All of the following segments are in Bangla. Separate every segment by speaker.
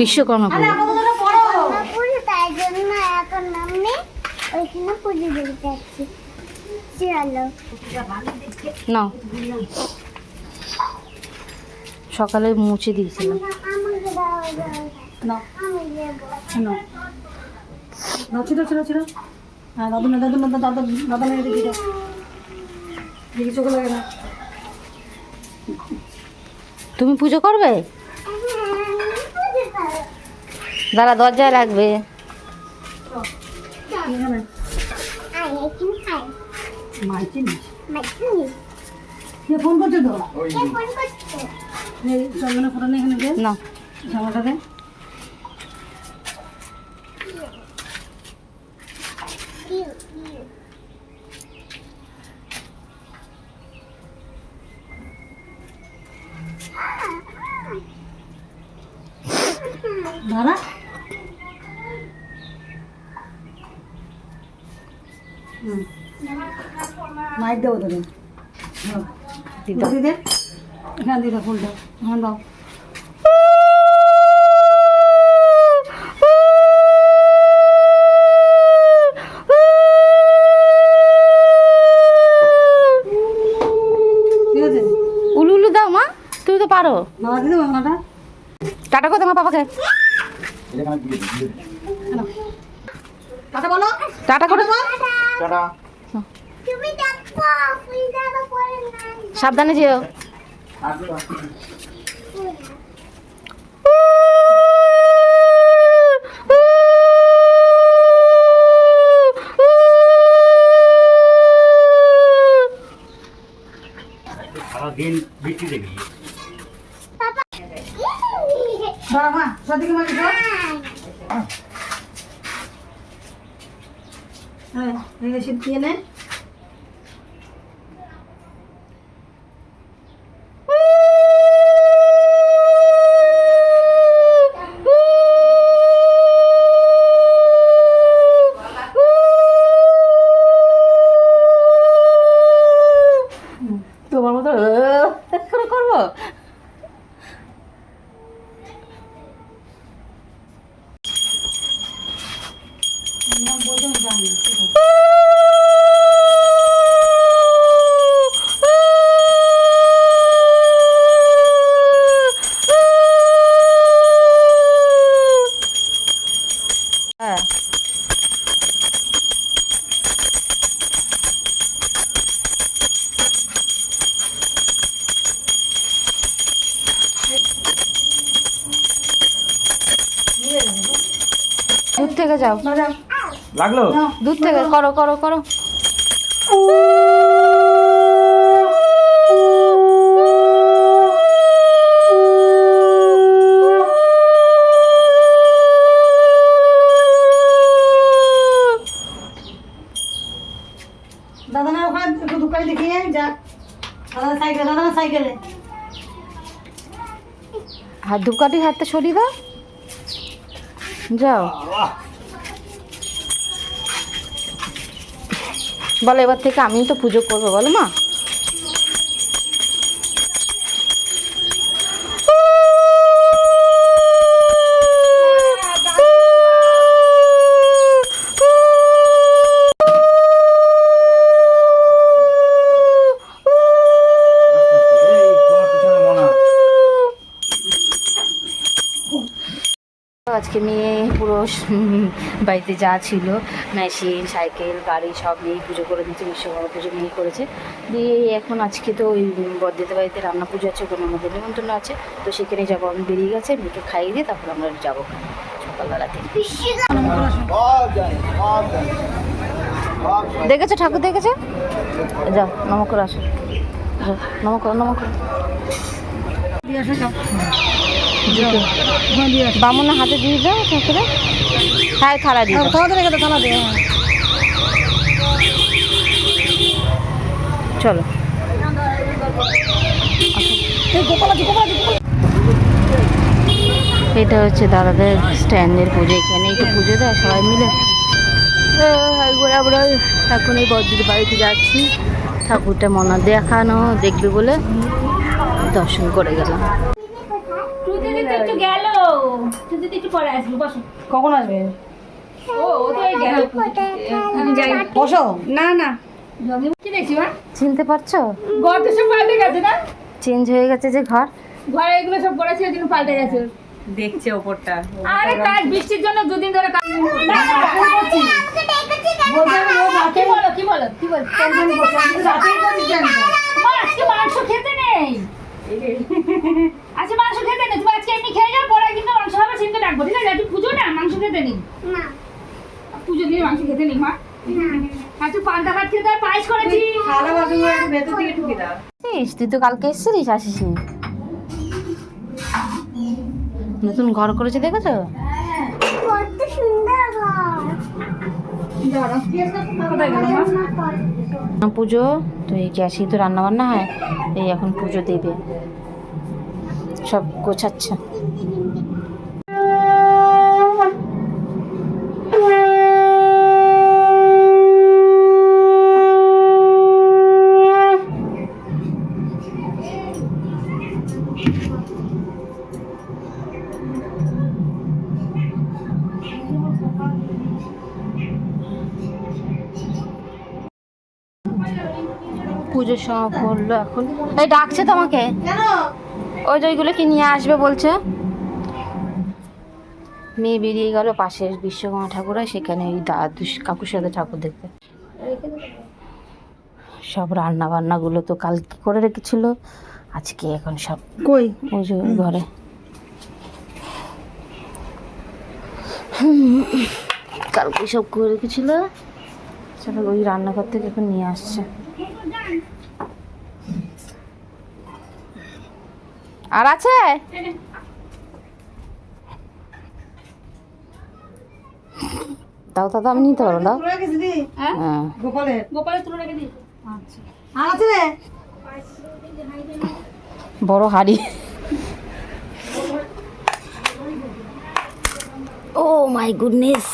Speaker 1: বিশ্বকর্মা পুজো।
Speaker 2: পুজো তাই জন্য এখন আমি ওইখানে পুজো দিতে যাচ্ছি। চলো।
Speaker 1: নাও। সকালে মুছে দিয়েছিলাম।
Speaker 3: ছিল ছিল ছিল হ্যাঁ দাদু না দাদু না দাদা দাদা মেয়ে দেখি দেখি চোখে লাগে না।
Speaker 1: তুমি পুজো করবে? দাঁড়া দরজায়
Speaker 3: কে ফোন করছে তো?
Speaker 1: না।
Speaker 3: জামাটা দে। দাঁড়া। মাইক দেবো তোকে। হ্যাঁ।
Speaker 1: দিদা
Speaker 3: দে। হ্যাঁ দিদা ফুল দাও হ্যাঁ দাও। ঠিক আছে?
Speaker 1: উলু উলু দাও মা। তুমি তো পারো।
Speaker 3: দিদি
Speaker 1: টাটা করতে আমার পাপাকে
Speaker 3: টাটা বলো।
Speaker 1: টাটা করে
Speaker 2: তুমি দেখো ফুল দাও পরে না
Speaker 1: সাবধানে যেও।
Speaker 3: দিছো হ্যাঁ
Speaker 1: থেকে যাও।
Speaker 4: লাগল?
Speaker 1: দূর থেকে করো করো করো।
Speaker 3: দাদা না ওখানে একটু দোকানে দেখিয়ে যা। দাদা সাইকেল দাদা সাইকেলে।
Speaker 1: হাত ধূপকাঠি হাতটা সরিয়ে দাও। যাও। বলো এবার থেকে আমি তো পুজো করব বলো মা। আজকে মেয়ে পুরো বাড়িতে যা ছিল মেশিন সাইকেল গাড়ি সব নিয়েই পুজো করে দিয়েছে, বিশ্বকর্মা পুজো নিয়ে করেছে। দিয়ে এখন আজকে তো ওই বদ্রিতে বাড়িতে রান্না পুজো আছে ওখানে আমাদের নিমন্ত্রণ আছে। তো সেখানে যাব, আমি বেরিয়ে গেছে, মেয়েকে খাইয়ে দিয়ে তারপর আমরা যাব সকালবেলাতে দেখেছ ঠাকুর, দেখেছ? যাও নম করে আসো। নম করো বামুনের হাতে দিয়ে দাও ঠাকুরে হ্যাঁ থালা দিয়ে দাও।
Speaker 3: থালাতে রেখে দাও থালা দিয়ে হ্যাঁ।
Speaker 1: চলো। এটা হচ্ছে দাদাদের স্ট্যান্ডের পুজো এখানেই তো পুজো দেয় সবাই মিলে। আমরা এখন এই বদ্রির বাড়িতে যাচ্ছি। ঠাকুরটা মনা দেখানো দেখবে বলে দর্শন করে গেলাম।
Speaker 2: কোথায়
Speaker 5: একটু পরে আসবি বসো।
Speaker 3: কখন আসবে?
Speaker 5: ও ও তো এই গেল। আমি যাই।
Speaker 3: বসো।
Speaker 5: না না। কি দেখছি মা?
Speaker 1: চিনতে পারছ?
Speaker 5: ঘর তো সব পাল্টে গেছে না?
Speaker 1: চেঞ্জ হয়ে গেছে যে ঘর।
Speaker 5: ঘরে এগুলো সব পড়েছে ওই জন্য পাল্টে গেছে।
Speaker 3: দেখছে ওপরটা।
Speaker 5: আরে কাজ বৃষ্টির জন্য দুদিন ধরে কাজ কি বলো কি বলো? কি বলো মা আজকে মাংস খেতে নেই। আজকে মাংস খেতে নেই তুমি আজকে এমনি খেয়ে যাও পরে ডাকবো ঠিক আছে আজকে পুজো না? মাংস খেতে নেই?
Speaker 2: না।
Speaker 5: পুজো দিয়ে মাংস খেতে নেই মা? আজকে পান্তা ভাত খেতে পায়েস করেছি।
Speaker 3: থালা বাসন ভেতর থেকে ঢুকে দাও।
Speaker 1: তুই তো কালকে এসেছিলিস আসিস নি নতুন ঘর করেছে দেখেছ?
Speaker 2: কত সুন্দর ঘর।
Speaker 1: পুজো তো এই গ্যাসেই তো রান্না বান্না হয় এই এখন পুজো দেবে। সব গোছাচ্ছে। সময় করল এখন। এই ডাকছে তোমাকে? ওই যে ওইগুলো কি নিয়ে আসবে বলছে? মেয়ে বেরিয়ে গেল পাশের বিশ্বকর্মা ঠাকুর সেখানে ওই দাদু কাকুর সাথে ঠাকুর দেখতে। সব রান্না বান্নাগুলো তো কাল কি করে রেখেছিল আজকে এখন সব
Speaker 3: কই?
Speaker 1: ওই যে ঘরে। কালকে সব করে রেখেছিল। সব ওই রান্নাঘর থেকে এখন নিয়ে আসছে। আর আছে? দাও দাদা আমি নিতে পারব দাও।
Speaker 3: তুলে রেখেছি দি।
Speaker 5: হ্যাঁ?
Speaker 1: হ্যাঁ।
Speaker 3: গোপালের।
Speaker 5: গোপালের তুলে রেখে আচ্ছা।
Speaker 3: আর আছে রে?
Speaker 1: বড় হাড়ি। ও মাই গুডনেস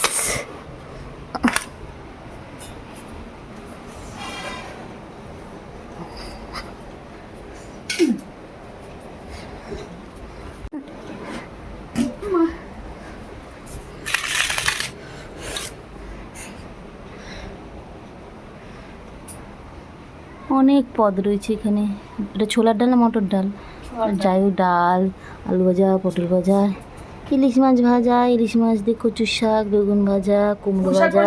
Speaker 1: অনেক পদ রয়েছে এখানে। এটা ছোলার ডাল না মটর ডাল। যাই হোক ডাল আলু ভাজা পটল ভাজা ইলিশ মাছ ভাজা ইলিশ মাছ দিয়ে কচুর শাক বেগুন ভাজা কুমড়ো ভাজা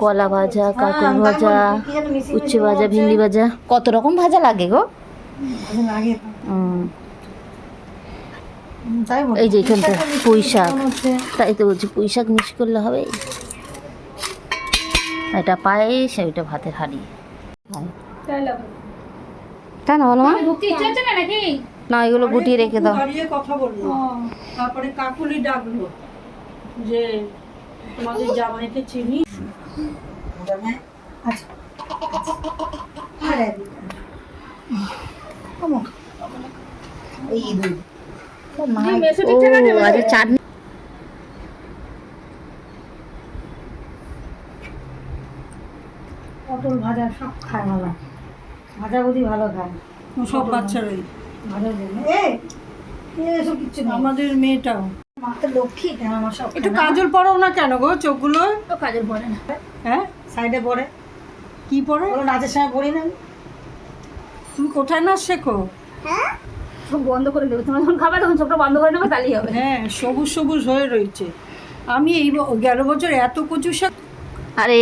Speaker 1: কলা ভাজা কাকুর ভাজা উচ্ছে ভাজা ভিন্ডি ভাজা। কত রকম ভাজা লাগে গো? এই যে এখানটা পুঁই শাক তাই তো বলছি পুঁই শাক মিক্স করলে হবে। এটা পায়েস ওইটা ভাতের হাঁড়ি।
Speaker 5: তাহলে
Speaker 1: তাই না বলো মা
Speaker 5: ঢুকতে ইচ্ছে হচ্ছে না নাকি?
Speaker 1: না এগুলো গুটিয়ে রেখে দাও।
Speaker 3: দাঁড়িয়ে কথা বলল তারপরে কাকুলি ডাকলো যে তোমাদের জামাইকে চিনি? আচ্ছা।
Speaker 1: চাটনি
Speaker 3: পটল ভাজা সব খায় ভালো ভাজা বুঝি ভালো খায়। সব বাচ্চারাই। এসব কিচ্ছু না আমাদের মেয়েটাও। মাকে লক্ষ্মী কেন আমার সব একটু কাজল পরাও না কেন গো চোখগুলো?
Speaker 5: তো কাজের পরে না।
Speaker 3: হ্যাঁ? সাইডে পরে কি পরে ওরা নাচের সময় পড়ি না তুমি কোথায় নাচ শেখো?
Speaker 2: হ্যাঁ?
Speaker 5: সব বন্ধ করে দেবে তোমরা যখন খাবে তখন চোখটা বন্ধ করে নেবে তাহলেই হবে।
Speaker 3: হ্যাঁ সবুজ সবুজ হয়ে রয়েছে। আমি এই ব- গেল বছর এত কচু শাক
Speaker 1: আরে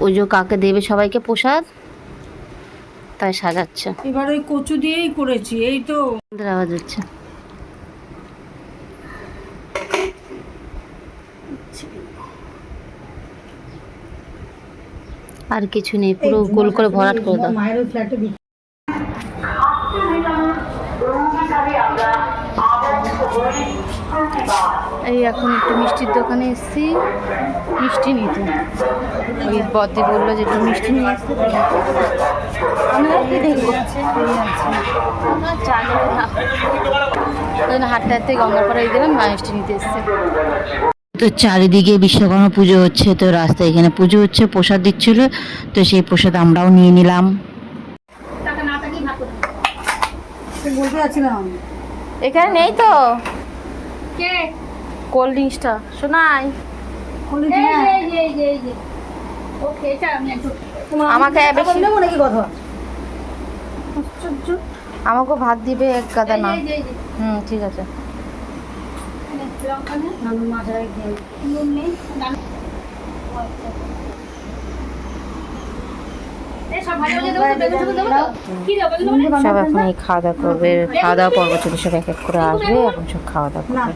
Speaker 1: ওই যে কাকে দেবে সবাইকে প্রসাদ? তাই সাজাচ্ছে।
Speaker 3: এবার ওই কচু দিয়েই করেছি এই তো।
Speaker 1: আওয়াজ হচ্ছে। আর কিছু নেই পুরো গোল করে ভরাট করে দাও। এই এখন একটু মিষ্টির দোকানে এসেছি মিষ্টি নিতে। ওই বদি বলল যে একটু মিষ্টি নিয়ে এসেছি। আমি কি দেখব। আমার জানি না। হাঁটতে হাঁটতে গঙ্গাপাড়ায় গেলাম মা মিষ্টি নিতে এসছে। তো চারিদিকে বিশ্বকর্মা পুজো হচ্ছে তো রাস্তায় এখানে পুজো হচ্ছে প্রসাদ দিচ্ছিল তো সেই প্রসাদ আমরাও নিয়ে নিলাম। এখানে নেই তো।
Speaker 2: কে?
Speaker 1: কোল্ড ড্রিঙ্কসটা। শোনাই।
Speaker 3: বলি,
Speaker 2: এই
Speaker 1: আমাকে
Speaker 3: নাকি কথা?
Speaker 1: আমাকে ভাত দিবে এক গাদা না। হুম ঠিক আছে।
Speaker 2: আচ্ছা। সব
Speaker 1: এখন এই খাওয়া দাওয়া করবে। খাওয়া দাওয়া পর্ব চলে সব এক এক করে আসবে এখন? সব খাওয়া দাওয়া করবে।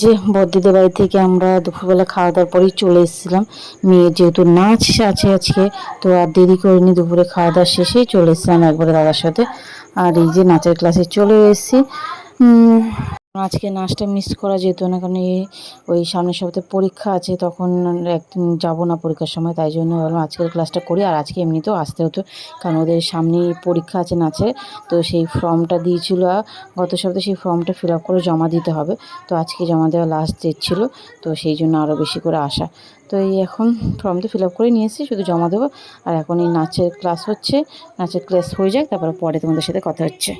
Speaker 1: যে বদ্যিদের বাড়ি থেকে আমরা দুপুরবেলা খাওয়া দাওয়ার পরেই চলে এসেছিলাম। মেয়ে যেহেতু নাচ আছে আজকে, তো আর দেরি করিনি, দুপুরে খাওয়া দাওয়া শেষেই চলে এসেছিলাম একবারে দাদার সাথে। আর এই যে নাচের ক্লাসে চলে এসেছি। আজকে নাচটা মিস করা যেত না, কারণ এই, ওই সামনের সপ্তাহে পরীক্ষা আছে, তখন একদিন যাব না পরীক্ষার সময়, তাই জন্য ভাবলাম আজকের ক্লাসটা করি, আর আজকে এমনিতেও আসতে হতো, কারণ ওদের সামনেই পরীক্ষা আছে নাচের, তো সেই ফর্মটা দিয়েছিল গত সপ্তাহে সেই ফর্মটা ফিল আপ করে জমা দিতে হবে, তো আজকে জমা দেওয়া লাস্ট ডেট ছিল, তো সেই জন্য আরও বেশি করে আসা তো এই এখন ফর্ম তো ফিল আপ করে নিয়ে এসেছি, শুধু জমা দেবো, আর এখন এই নাচের ক্লাস হচ্ছে, নাচের ক্লাস হয়ে যাক, তারপরে পরে তোমাদের সাথে কথা হচ্ছে।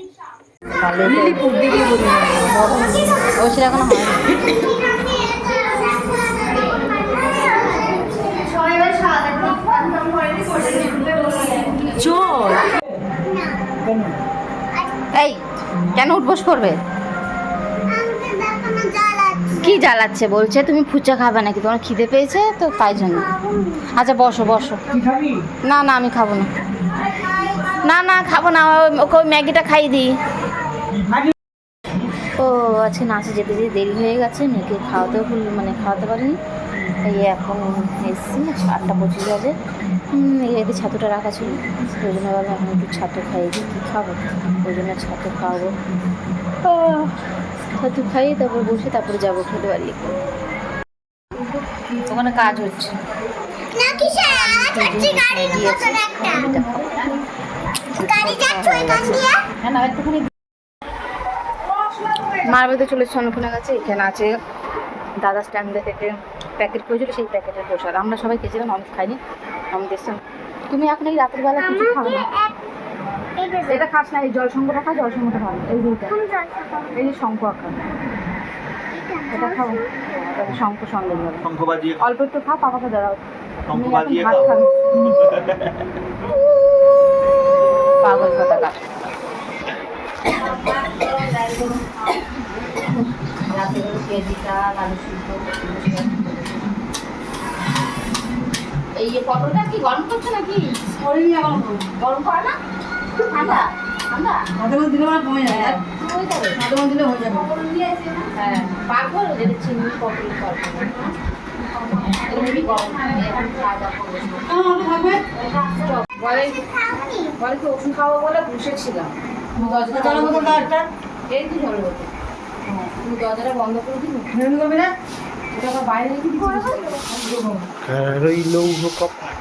Speaker 1: ও সেটা এখনও হয়নি চল। এই কেন উঠবোস করবে। কি জ্বালাচ্ছে বলছে? তুমি ফুচকা খাবে নাকি? তোমার খিদে পেয়েছে তো তাই জন্য। আচ্ছা বসো বসো। না না আমি খাব না। না না খাব না ওই- ওকে ওই ম্যাগিটা খাইয়ে দিই। ও আজকে নাচে যেতে যেতে দেরি হয়ে গেছে মেয়েকে খাওয়াতেও ভুল মানে খাওয়াতে পারিনি। এই এখন এসছি আটটা পঁচিশ বাজে। এদের ছাতুটা রাখা ছিল ওই জন্য ভাবলাম এখন একটু ছাতু খাইয়ে দিই কী খাব? ওই জন্য ছাতু খাওয়াবো। ছাতু খাইয়ে তারপর বসে তারপরে যাব খেতে পারি ওখানে কাজ হচ্ছে।
Speaker 2: না, কিসের আওয়াজ হচ্ছে? গাড়ির মতন একটা। গাড়ি যাচ্ছে ওইখান দিয়ে?
Speaker 1: হ্যাঁ না একটুখানি মার বাড়িতে চলে এসেছে অন্নপূর্ণা কাছে এখানে আছে দাদা স্ট্যান্ডে থেকে প্যাকেট করেছিল সেই প্যাকেটের প্রসাদ। আমরা সবাই খেয়েছিলাম অনেক খাইনি আমাদের সঙ্গে তুমি এখন এই রাতের বেলা কিছু খাও না। এটা খাস না এই জল সংকটা খা জল সংকটা খাও এই দুইটা? এই যে শঙ্খ আঁকা। এটা খাও। শঙ্খ সন্দেহ
Speaker 4: শঙ্খ বাজিয়ে
Speaker 1: অল্প একটু খাও পাপাকে দাঁড়াও।
Speaker 4: শঙ্খ বাজিয়ে খাও।
Speaker 1: পাগল কথা কাজ এই যে পটলটা কি গরম করছ নাকি?
Speaker 3: করিনি এখন
Speaker 1: গরম। করে না? ঠান্ডা ঠান্ডা?
Speaker 3: মাঝে দিলে আমার কমে যায়
Speaker 1: হয়ে যাবে।
Speaker 3: মাঝে মধ্যে দিলে হয়ে যাবে।
Speaker 1: হ্যাঁ যেটা চিনি পটল গরম? বলে বলে ওষুধ খাব বলে বসেছিলাম? এই তো জল দরজাটা বন্ধ করে দিন
Speaker 3: না?
Speaker 1: আবার বাইরে রেখে দিচ্ছি
Speaker 4: কারই লৌহ কপাট।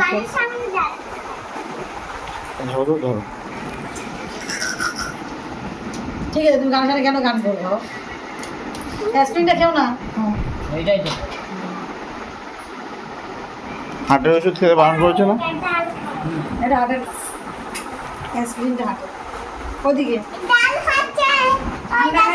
Speaker 2: গাড়ির সামনে যায়।
Speaker 4: ধরো ধরো।
Speaker 3: ঠিক আছে তুমি গান কেন গান করব? অ্যাসপিনটা খেও না?
Speaker 4: এইটাই তো। ওষুধ খেতে বারণ করেছে না?
Speaker 3: এটা হাটের অ্যাসপিনটা হাটে ওদিকে
Speaker 2: ডাল খাচ্ছে। ওই গাছে ডাল খাচ্ছে, ডাল।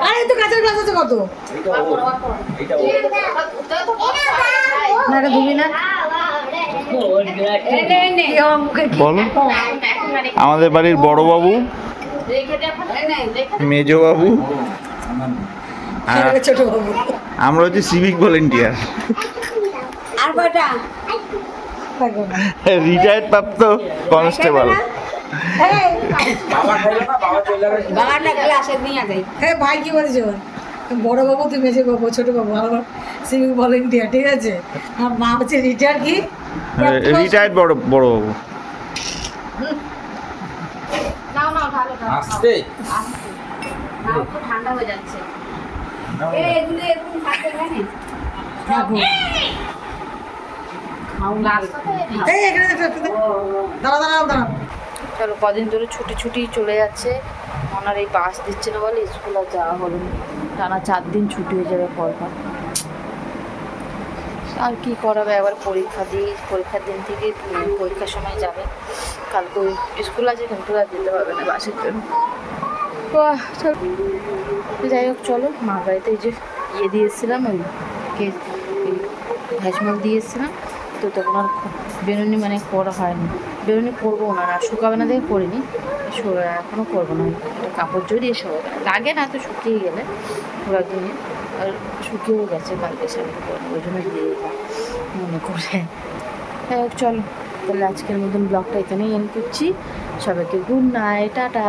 Speaker 3: আরে তো কাঁচের গ্লাস আছে কত? না এটা ধুবি না? কি আমার মুখে কি
Speaker 4: বলো। আমাদের বাড়ির বড় বাবু মেজ বাবু আর
Speaker 3: ছোট বাবু।
Speaker 4: আমরা হচ্ছে সিভিক ভলেন্টিয়ার
Speaker 3: আর কয়টা?
Speaker 4: রিটায়ার্ড প্রাপ্ত কনস্টেবল
Speaker 3: হ্যাঁ ভাই কি বলছো বড় বাবু তুই মেজে বাবু ছোট বাবু আমার সিভিক ভলেন্টিয়ার ঠিক আছে? আর মা হচ্ছে রিটায়ার কি?
Speaker 4: রিটায়ার্ড বড় বড় বাবু।
Speaker 6: আসতে
Speaker 5: ঠান্ডা হয়ে যাচ্ছে। এগুলো এরকম থাকতে
Speaker 3: এই এখানে দাঁড়া
Speaker 1: চলো কদিন ধরে ছুটি ছুটি চলে যাচ্ছে। ওনার এই বাস দিচ্ছে না বলে স্কুল আর যাওয়া হলো না। টানা চার দিন ছুটি হয়ে যাবে পরপর আর কি করাবে? আবার পরীক্ষা দিই পরীক্ষার দিন থেকে পরীক্ষার সময় যাবে। কালকে ওই স্কুল আছে কিন্তু আর যেতে পারবে না বাসের জন্য। বাহ, চল। যাই হোক চলো মা বাড়িতে এই যে ইয়ে দিয়ে এসেছিলাম ওই কে ভ্যাসমল দিয়ে এসেছিলাম। তো তখন আর বেরোনি মানে করা হয়নি। বেরোনি করব না আর শুকাবে না দেখে করিনি। এখনও করব না। কাপড় জড়িয়ে না লাগে না তো শুকিয়ে গেলে, পুরো একদিনে। আর শুকিয়েও গেছে কালকে শাড়িটা পরে ওই জন্য দিয়ে মনে করে। হোক, চলো। তাহলে আজকের মতন ব্লগটা এখানেই এন্ড করছি। সবাইকে গুড নাইট টাটা।